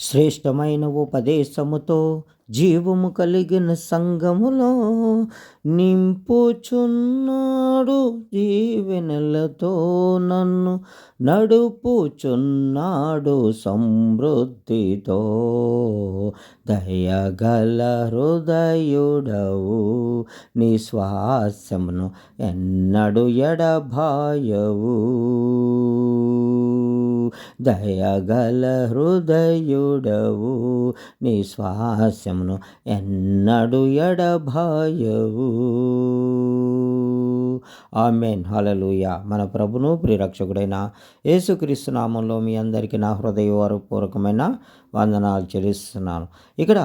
శ్రేష్టమైన ఉపదేశముతో జీవము కలిగిన సంఘములో నింపుచున్నాడు జీవెనలతో నన్ను నడుపుచున్నాడు సమృద్ధితో. దయగల హృదయుడవు నిశ్వాసమును ఎన్నడు ఎడబాయవు. దయగల హృదయుడవు నీ శ్వాసమును ఎన్నడు ఎడభాయవు ఆమెన్. హలలుయ మన ప్రభును ప్రిరక్షకుడైన యేసుక్రీస్తు నామంలో మీ అందరికీ నా హృదయపూర్వకమైన వందనాలు చెల్లిస్తున్నాను. ఇక్కడ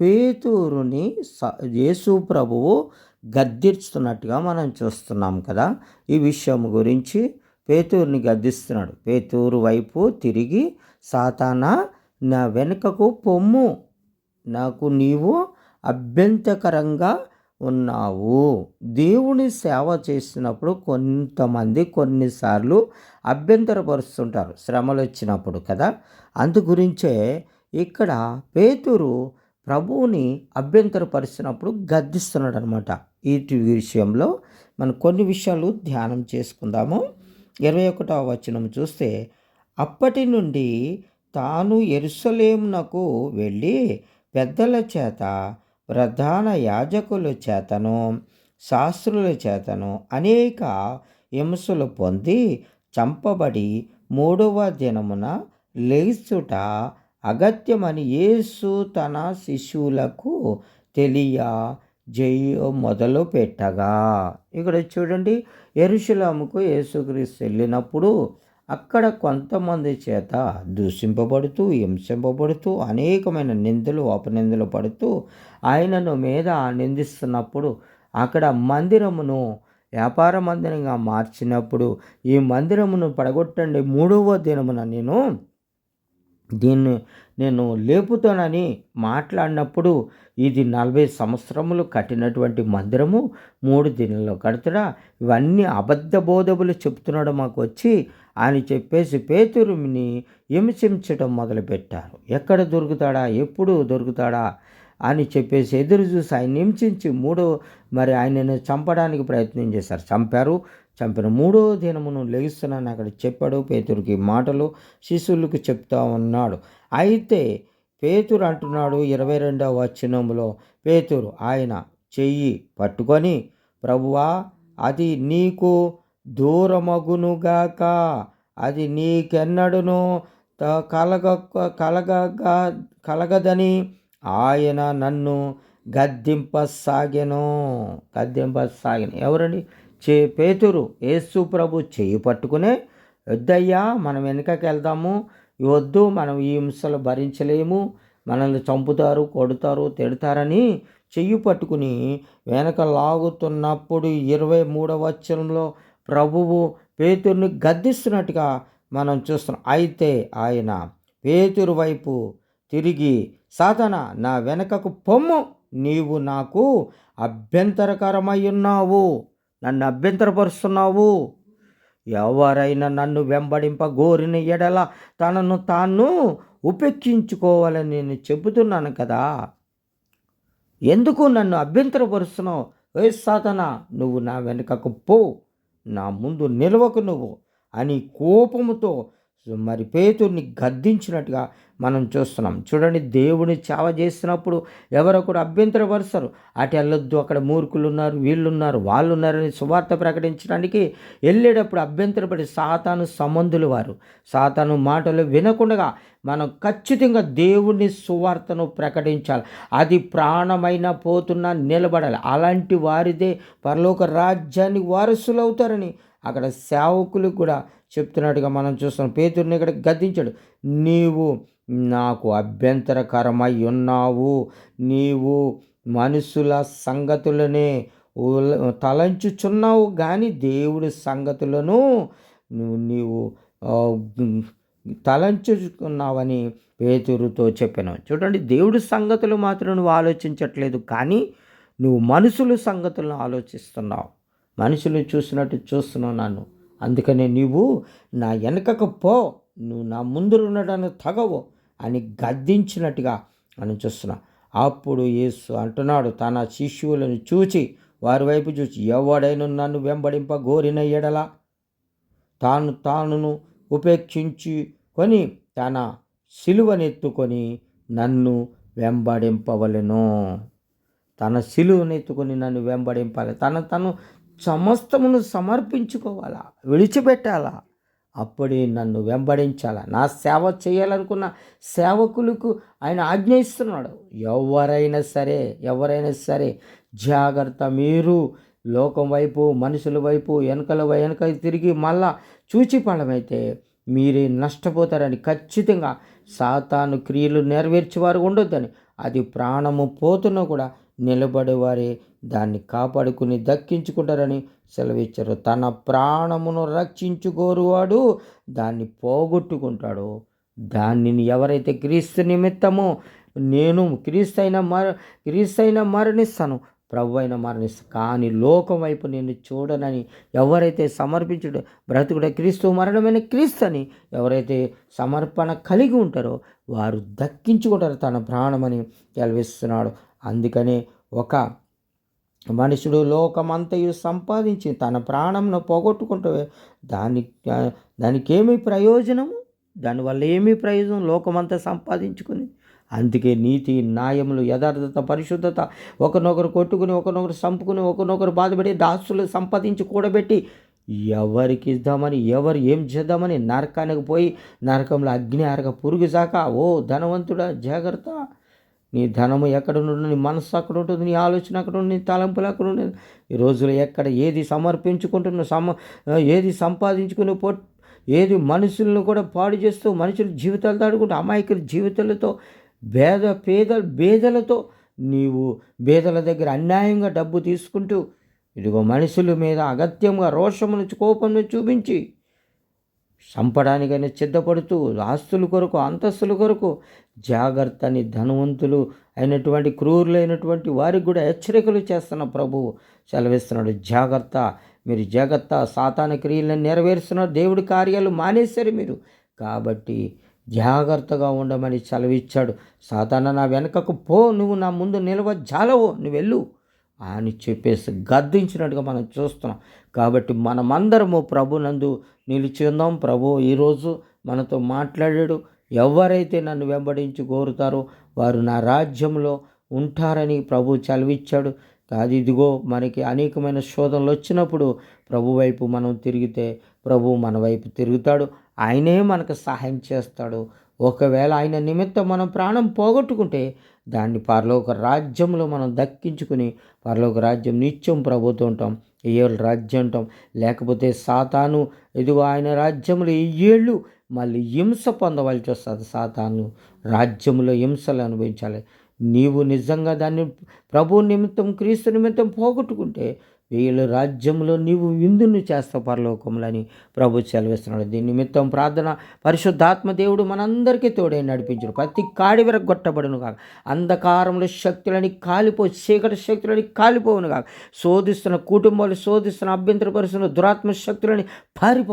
పేతూరుని యేసు ప్రభువు గద్దిస్తున్నట్టుగా మనం చూస్తున్నాం కదా. ఈ విషయం గురించి పేతూరుని గద్దిస్తున్నాడు. పేతూరు వైపు తిరిగి సాతానా నా వెనుకకు పొమ్ము. నాకు నీవు అభ్యంతకరంగా ఉన్నావు. దేవుని సేవ చేసినప్పుడు కొంతమంది కొన్నిసార్లు అభ్యంతరపరుస్తుంటారు. శ్రమలు వచ్చినప్పుడు కదా. అందు గురించే ఇక్కడ పేతురు ప్రభువుని అభ్యంతరపరిచినప్పుడు గద్దిస్తున్నాడు అనమాట ఈ విషయంలో మనం కొన్ని విషయాలు ధ్యానం చేసుకుందాము. ఇరవై ఒకటవ వచనం చూస్తే అప్పటి నుండి తాను ఎరుసలేమునకు వెళ్ళి పెద్దల చేత ప్రధాన యాజకుల చేతను శాస్త్రుల చేతను అనేక హింసలు పొంది చంపబడి మూడవ దినమున లేచుట అగత్యమని యేసు తన శిశువులకు తెలియ జయ మొదలు పెట్టగా ఇక్కడ చూడండి ఎరుషులముకు యేసుక్రీస్తు వెళ్ళినప్పుడు అక్కడ కొంతమంది చేత దూషింపబడుతూ హింసింపబడుతూ అనేకమైన నిందలు అపనిందలు పడుతూ ఆయనను మీద నిందిస్తున్నప్పుడు అక్కడ మందిరమును వ్యాపార మందిరంగా మార్చినప్పుడు ఈ మందిరమును పడగొట్టండి మూడవ దినమున నేను దీన్ని నేను లేపుతానని మాట్లాడినప్పుడు ఇది నలభై సంవత్సరములు కట్టినటువంటి మందిరము మూడు దినాల్లో కడతడా ఇవన్నీ అబద్ధ బోధములు చెప్తున్నాడు మాకు వచ్చి అని చెప్పేసి పేతురుని హింసించడం మొదలుపెట్టారు. ఎక్కడ దొరుకుతాడా? ఎప్పుడు దొరుకుతాడా? అని చెప్పేసి ఎదురు చూసి ఆయన హింసించి మూడో మరి ఆయనను చంపడానికి ప్రయత్నం చేశారు. చంపారు. చంపిన మూడో దినమును లెగిస్తున్నాను అక్కడ చెప్పాడు పేతురికి మాటలు శిశువులకు చెప్తా ఉన్నాడు. అయితే పేతురు అంటున్నాడు ఇరవై రెండవ వచనంలో పేతురు ఆయన చెయ్యి పట్టుకొని ప్రభువా అది నీకు దూరమగునుగాక అది నీకెన్నడును కలగ కలగ కలగదని ఆయన నన్ను గద్దింపసాగెను. గద్దింపసాగెను. ఎవరండి? చే పేతురు యేసు ప్రభు చేయి పట్టుకునే వద్దయ్యా మనం వెనుకకి వెళ్దాము. వద్దు మనం ఈ హింసలు భరించలేము. మనల్ని చంపుతారు కొడతారు తిడతారని చెయ్యి పట్టుకుని వెనక లాగుతున్నప్పుడు ఇరవై మూడవ వచ్చరంలో ప్రభువు పేతుర్ని గద్దిస్తున్నట్టుగా మనం చూస్తున్నాం. అయితే ఆయన పేతురు వైపు తిరిగి సాధన నా వెనకకు పొమ్ము. నీవు నాకు అభ్యంతరకరమై ఉన్నావు. నన్ను అభ్యంతరపరుస్తున్నావు. ఎవరైనా నన్ను వెంబడింప గోరిన ఎడల తనను తాను ఉపేక్షించుకోవాలని నేను చెబుతున్నాను కదా. ఎందుకు నన్ను అభ్యంతరపరుస్తున్నావు? ఏ సాధన? నువ్వు నా వెనుకకు పో. నా ముందు నిలవకు నువ్వు అని కోపముతో మరి పేతుర్ని గద్దించినట్టుగా మనం చూస్తున్నాం. చూడండి దేవుని చావ చేసినప్పుడు ఎవరొకరు అభ్యంతరపరుస్తారు అటు వెళ్ళొద్దు అక్కడ మూర్ఖులు ఉన్నారు వీళ్ళు ఉన్నారు వాళ్ళు ఉన్నారని సువార్త ప్రకటించడానికి వెళ్ళేటప్పుడు అభ్యంతరపడి సాతాను సంబంధులు వారు. సాతాను మాటలు వినకుండా మనం ఖచ్చితంగా దేవుని సువార్తను ప్రకటించాలి. అది ప్రాణమైన పోతున్నా నిలబడాలి. అలాంటి వారిదే పరలోక రాజ్యాన్ని వారసులు అవుతారని అక్కడ సేవకులు కూడా చెప్తున్నట్టుగా మనం చూస్తున్నాం. పేతుడిని ఇక్కడ గద్దించాడు. నీవు నాకు అభ్యంతరకరమై ఉన్నావు. నీవు మనుషుల సంగతులనే తలంచుచున్నావు కానీ దేవుడి సంగతులను నువ్వు నీవు తలంచుకున్నావని పేతురుతో చెప్పాను. చూడండి దేవుడి సంగతులు మాత్రం నువ్వు ఆలోచించట్లేదు కానీ నువ్వు మనుషుల సంగతులను ఆలోచిస్తున్నావు. మనుషులు చూసినట్టు చూస్తున్నావు నన్ను. అందుకనే నీవు నా వెనకకు పో. నువ్వు నా ముందు ఉండడానికి తగవు అని గద్దించినట్టుగా మనం చూస్తున్నాం. అప్పుడు యేసు అంటున్నాడు తన శిష్యులను చూచి వారి వైపు చూచి ఎవడైనా నన్ను వెంబడింప గోరిన ఎడల? తాను తానును ఉపేక్షించుకొని తన సిలువనెత్తుకొని నన్ను వెంబడింపవలెను. తన సిలువనెత్తుకొని నన్ను వెంబడింపాలి. తన తను సమస్తమును సమర్పించుకోవాలా? విడిచిపెట్టాలా? అప్పుడే నన్ను వెంబడించాలా. నా సేవ చేయాలనుకున్న సేవకులకు ఆయన ఆజ్ఞయిస్తున్నాడు. ఎవరైనా సరే ఎవరైనా సరే జాగ్రత్త మీరు. లోకం వైపు మనుషుల వైపు వెనకల వెనక తిరిగి మళ్ళా చూచిపడమైతే మీరే నష్టపోతారని ఖచ్చితంగా సాతాను క్రియలు నెరవేర్చేవారు ఉండొద్దని అది ప్రాణము పోతున్నా కూడా నిలబడేవారే దాన్ని కాపాడుకుని దక్కించుకుంటారని సెలవిచ్చారు. తన ప్రాణమును రక్షించుకోరువాడు దాన్ని పోగొట్టుకుంటాడు. దానిని ఎవరైతే క్రీస్తు నిమిత్తమో నేను క్రీస్తు క్రీస్తైన మర అయినా మరణిస్తాను ప్రభు అయిన మరణిస్తాను. కానీ లోకం వైపు నేను చూడనని ఎవరైతే సమర్పించుడు బ్రతుకుడ క్రీస్తు మరణమైన క్రీస్తు అని ఎవరైతే సమర్పణ కలిగి ఉంటారో వారు దక్కించుకుంటారు తన ప్రాణమని గెలవిస్తున్నాడు అందుకనే ఒక మనుషుడు లోకమంతయు సంపాదించి తన ప్రాణంను పోగొట్టుకుంటే దాని దానికేమి ప్రయోజనము? దానివల్ల ఏమీ ప్రయోజనం? లోకమంతా సంపాదించుకుని అందుకే నీతి న్యాయములు యథార్థత పరిశుద్ధత ఒకరినొకరు కొట్టుకుని ఒకరినొకరు చంపుకుని ఒకరినొకరు బాధపడి దాస్తులు సంపాదించి కూడబెట్టి ఎవరికి ఇద్దామని ఎవరు ఏం చేద్దామని నరకానికి పోయి నరకంలో అగ్ని అరగ పురుగు సాక ఓ ధనవంతుడా జాగ్రత్త నీ ధనము ఎక్కడ ఉండదు నీ మనస్సు అక్కడ ఉంటుంది నీ ఆలోచన అక్కడ ఉంటుంది నీ తలంపులు అక్కడ ఉండదు ఈ రోజులు ఎక్కడ ఏది సమర్పించుకుంటున్నా సమ ఏది సంపాదించుకుని పొట్ ఏది మనుషులను కూడా పాడు చేస్తూ మనుషుల జీవితాలు దాడుకుంటూ అమాయకుల జీవితాలతో భేద పేద భేదలతో నీవు భేదల దగ్గర అన్యాయంగా డబ్బు తీసుకుంటూ ఇదిగో మనుషుల మీద అగత్యంగా రోషమును కోపమును చూపించి చంపడానికైనా సిద్ధపడుతూ ఆస్తుల కొరకు అంతస్తుల కొరకు జాగ్రత్త అని ధనవంతులు అయినటువంటి క్రూరులైనటువంటి వారికి కూడా హెచ్చరికలు చేస్తున్న ప్రభువు సెలవిస్తున్నాడు. జాగ్రత్త మీరు జాగ్రత్త సాతాన క్రియలను నెరవేరుస్తున్నారు. దేవుడి కార్యాలు మానేశారు మీరు. కాబట్టి జాగ్రత్తగా ఉండమని సెలవిచ్చాడు. సాతాన నా వెనకకు పో నువ్వు నా ముందు నిలవ జాలవో నువ్వు వెళ్ళు. అని చెప్పేసి గద్దించినట్టుగా మనం చూస్తున్నాం. కాబట్టి మనమందరము ప్రభునందు నిలిచిందాం. ప్రభు ఈరోజు మనతో మాట్లాడాడు. ఎవరైతే నన్ను వెంబడించి కోరుతారో వారు నా రాజ్యంలో ఉంటారని ప్రభు చదివిచ్చాడు అది ఇదిగో మనకి అనేకమైన శోధనలు వచ్చినప్పుడు ప్రభు వైపు మనం తిరిగితే ప్రభు మన వైపు తిరుగుతాడు. ఆయనే మనకు సహాయం చేస్తాడు. ఒకవేళ ఆయన నిమిత్తం మనం ప్రాణం పోగొట్టుకుంటే దాన్ని పరలోక రాజ్యంలో మనం దక్కించుకుని పరలోక రాజ్యం నిత్యం ప్రభుత్వం ఉంటాం ఏళ్ళు రాజ్యం ఉంటాం లేకపోతే సాతాను ఇదిగో ఆయన రాజ్యంలో ఏళ్ళు మళ్ళీ హింస పొందవలసి వస్తుంది. సాతాను రాజ్యంలో హింసలు అనుభవించాలి. నీవు నిజంగా దాన్ని ప్రభు నిమిత్తం క్రీస్తు నిమిత్తం పోగొట్టుకుంటే వీళ్ళ రాజ్యంలో నీవు విందును చేస్తావు పరలోకములని ప్రభు సెలవిస్తున్నాడు. దీని నిమిత్తం ప్రార్థన పరిశుద్ధాత్మ దేవుడు మనందరికీ తోడై నడిపించాడు ప్రతి కాడి వరకు కొట్టబడును కాక అంధకారంలో శక్తులని కాలిపో చీకటి శక్తులని కాలిపోవును కాక శోధిస్తున్న కుటుంబాలు శోధిస్తున్న అభ్యంతరపరుస్తున్న దురాత్మ శక్తులని పారిపో